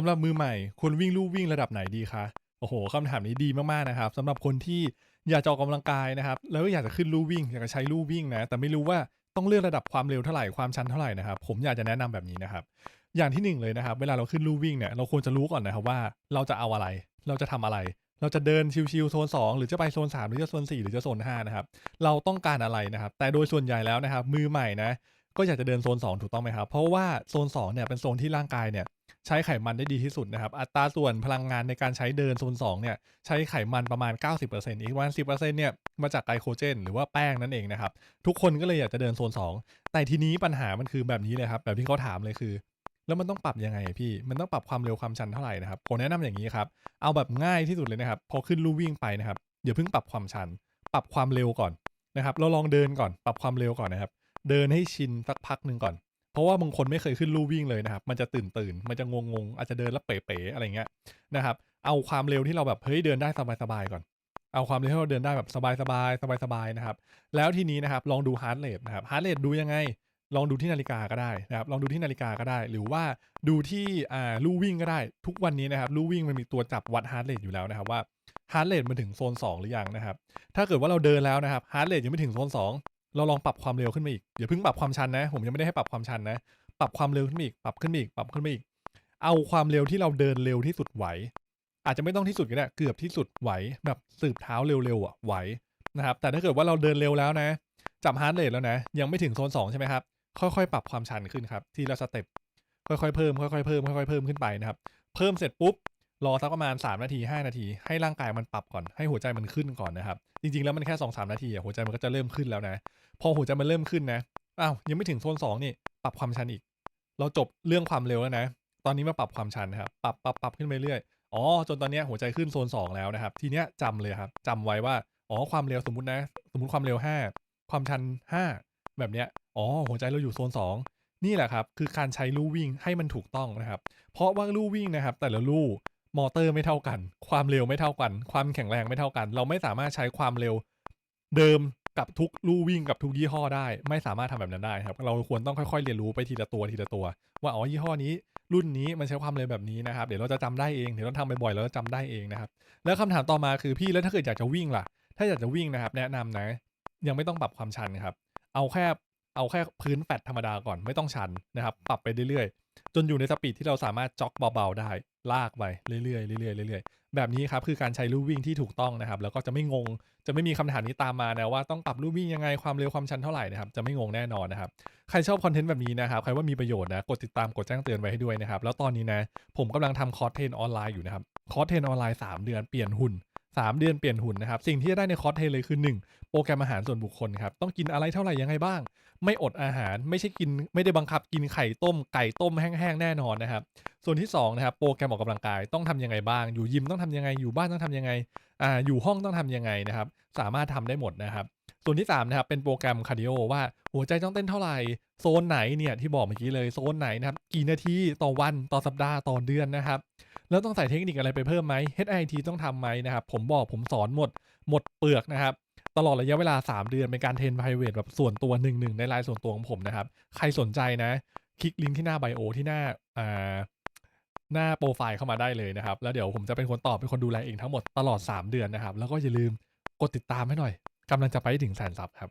ำหรับมือใหม่ควรวิ่งลู่วิ่งระดับไหนดีคะโอ้โหคำถามนี้ดีมากๆนะครับสำหรับคนที่อยากจะออกกำลังกายนะครับ แล้วก็อยากจะขึ้นลู่วิ่ง อยากจะใช้ลู่วิ่งนะ แต่ไม่รู้ว่าต้องเลือกระดับความเร็วเท่าไหร่ความชันเท่าไหร่นะครับ ผมอยากจะแนะนำแบบนี้นะครับ อย่างที่หนึ่งเลยนะครับ เวลาเราขึ้นลู่วิ่งเนี่ยเราควรจะรู้ก่อนนะครับว่าเราจะเอาอะไร เราจะทำอะไร เราจะเดินชิวๆโซน 2 หรือจะไปโซน 3 หรือจะโซน 4 หรือจะโซน5นะครับ เราต้องการอะไรนะครับ แต่โดยส่วนใหญ่แล้วนะครับ มือใหม่นะ ก็อยากจะเดินโซน 2 ถูกต้องไหมครับ เพราะว่าโซน2เนี่ยเป็นโซนที่ร่างกายเนี่ย ใช้ไขมันได้ดีที่สุดนะครับ อัตราส่วนพลังงานในการใช้เดินโซน2เนี่ยใช้ไขมันประมาณ 90%อีกประมาณ10%เนี่ยมาจากไกลโคเจน หรือว่าแป้งนั่นเองนะครับทุกคนก็เลยอยากจะเดินโซน 2 แต่ทีนี้ปัญหามันคือแบบนี้เลยครับแบบที่เขาถามเลยคือ แล้วมันต้องปรับยังไงพี่มันต้องปรับความเร็วความชันเท่าไหร่นะครับผมแนะนำอย่างนี้ครับเอาแบบง่ายที่สุดเลยนะครับพอขึ้นลู่วิ่งไปนะครับอย่าเพิ่งปรับความชัน ปรับความเร็วก่อนนะครับเราลองเดินก่อน ปรับความเร็วก่อนนะครับ เดินให้ชินสักพักหนึ่งก่อน เพราะว่าบางคนไม่เคยขึ้นลู่วิ่งเลยนะครับ มันจะตื่นตื่น มันจะงงงอาจจะเดินแล้วเป๋ๆอะไรเงี้ยนะครับ เอาความเร็วที่เราแบบเฮ้ยเดินได้สบายๆก่อน เอาความเร็วที่เราเดินได้แบบสบายๆสบายๆนะครับ แล้วทีนี้นะครับลองดูฮาร์ดเรทนะครับฮาร์ดเรทดูยังไง ลองดูที่นาฬิกาก็ได้นะครับ ลองดูที่นาฬิกาก็ได้ หรือว่าดูที่อ่าลู่วิ่งก็ได้ ทุกวันนี้นะครับลู่วิ่งมันมีตัวจับวัดฮาร์ดเรทอยู่แล้วนะครับว่าฮาร์ดเรทมันถึงโซน2 หรือยังนะครับ ถ้าเกิดว่าเราเดินแล้วนะครับฮาร์ดเรทยังไม่ถึงโซน2 เราลองปรับความเร็วขึ้นมาอีกอย่าเพิ่งปรับความชันนะ ผมยังไม่ได้ให้ปรับความชันนะ ปรับความเร็วขึ้นมาอีก ปรับขึ้นมาอีก ปรับขึ้นมาอีก เอาความเร็วที่เราเดินเร็วที่สุดไหว อาจจะไม่ต้องที่สุดก็ได้ เกือบที่สุดไหว แบบสืบเท้าเร็วๆอะไหวนะครับ แต่ถ้าเกิดว่าเราเดินเร็วแล้วนะ จับฮาร์ดเรทแล้วนะ ยังไม่ถึงโซน2ใช่ไหมครับ ค่อยๆ ปรับความชันขึ้นครับ ทีละสเต็ป ค่อยๆ เพิ่ม ค่อยๆ เพิ่ม ค่อยๆ เพิ่มขึ้นไปนะครับ เพิ่มเสร็จปุ๊บ รอสักประมาณ 3 นาที 5 นาที ให้ร่างกายมันปรับก่อนให้หัวใจมันขึ้นก่อนนะครับ จริงๆแล้วมันแค่ 2-3 นาทีอะหัวใจมันก็จะเริ่มขึ้นแล้วนะ พอหัวใจมันเริ่มขึ้นนะอ้าวยังไม่ถึงโซน2นี่ปรับความชันอีก เราจบเรื่องความเร็วแล้วนะ ตอนนี้มาปรับความชันนะครับปรับปรับปรับขึ้นไปเรื่อยอ๋อจนตอนนี้หัวใจขึ้นโซน 2 แล้วนะครับ ทีเนี้ยจำเลยครับจำไว้ว่าอ๋อความเร็วสมมตินะ สมมติความเร็ว 5 ความชัน 5 แบบเนี้ยอ๋อหัวใจเราอยู่โซน 2 นี่แหละครับคือการใช้ลู่วิ่งให้มันถูกต้องนะครับ เพราะว่าลู่วิ่งนะครับ แต่ละลู่ มอเตอร์ไม่เท่ากัน ความเร็วไม่เท่ากัน ความแข็งแรงไม่เท่ากัน เราไม่สามารถใช้ความเร็วเดิมกับทุกลู่วิ่งกับทุกยี่ห้อได้ ไม่สามารถทำแบบนั้นได้ครับ เราควรต้องค่อยๆ เรียนรู้ไปทีละตัวทีละตัว ว่าอ๋อยี่ห้อนี้ รุ่นนี้มันใช้ความเร็วแบบนี้นะครับ เดี๋ยวเราจะจำได้เองเดี๋ยวเราทำบ่อยๆแล้วจะจำได้เองนะครับ แล้วคำถามต่อมาคือพี่แล้วถ้าเกิดอยากจะวิ่งล่ะ ถ้าอยากจะวิ่งนะครับ แนะนำนะ ยังไม่ต้องปรับความชันครับ เอาแค่เอาแค่พื้นแฟตธรรมดาก่อนไม่ต้องชันนะครับ ปรับไปเรื่อยๆ จนอยู่ในสปีดที่เราสามารถจ็อกเบาๆได้ ลากไปเรื่อยๆเรื่อยๆเรื่อยๆแบบนี้ครับคือการใช้ลู่วิ่งที่ถูกต้องนะครับ แล้วก็จะไม่งงจะไม่มีคำถามนี้ตามมานะว่าต้องปรับลู่วิ่งยังไงความเร็วความชันเท่าไหร่นะครับจะไม่งงแน่นอนนะครับใครชอบคอนเทนต์แบบนี้นะครับใครว่ามีประโยชน์นะกดติดตามกดแจ้งเตือนไว้ให้ด้วยนะครับแล้วตอนนี้นะผมกำลังทำคอร์สเทรนออนไลน์อยู่นะครับคอร์สเทรนออนไลน์ 3 เดือนเปลี่ยนหุ่น3 เดือนเปลี่ยนหุ่นนะครับสิ่งที่จะได้ในคอร์สเทรนเลยคือ 1 โปรแกรมอาหารส่วนบุคคลครับต้องกินอะไรเท่าไหร่ยังไงบ้าง ไม่อดอาหารไม่ใช่กินไม่ได้บังคับกินไข่ต้มไก่ต้มแห้งๆแน่นอนนะครับ ส่วนที่2นะครับโปรแกรมออกกำลังกายต้องทำยังไงบ้าง อยู่ยิมต้องทำยังไงอยู่บ้านต้องทำยังไงอ่าอยู่ห้องต้องทำยังไงนะครับสามารถทำได้หมดนะครับส่วนที่3นะครับเป็นโปรแกรมคาร์ดิโอว่าหัวใจต้องเต้นเท่าไหร่โซนไหนเนี่ยที่บอกเมื่อกี้เลยโซนไหนนะครับกี่นาทีต่อวันต่อสัปดาห์ต่อเดือนนะครับแล้วต้องใส่เทคนิคอะไรไปเพิ่มไหม HIT ต้องทำไหมนะครับผมบอกผมสอนหมดหมดเปลือกนะครับตลอดระยะเวลา 3 เดือนเป็นการเทรน private แบบส่วนตัวหนึ่งหนึ่งในไลน์ส่วนตัวของผมนะครับ ใครสนใจนะ คลิกลิงก์ที่หน้าไบโอที่หน้าอ่า หน้าโปรไฟล์เข้ามาได้เลยนะครับ แล้วเดี๋ยวผมจะเป็นคนตอบเป็นคนดูแลเองทั้งหมดตลอด 3 เดือนนะครับ แล้วก็อย่าลืมกดติดตามให้หน่อยกำลังจะไปถึงแสนซับครับ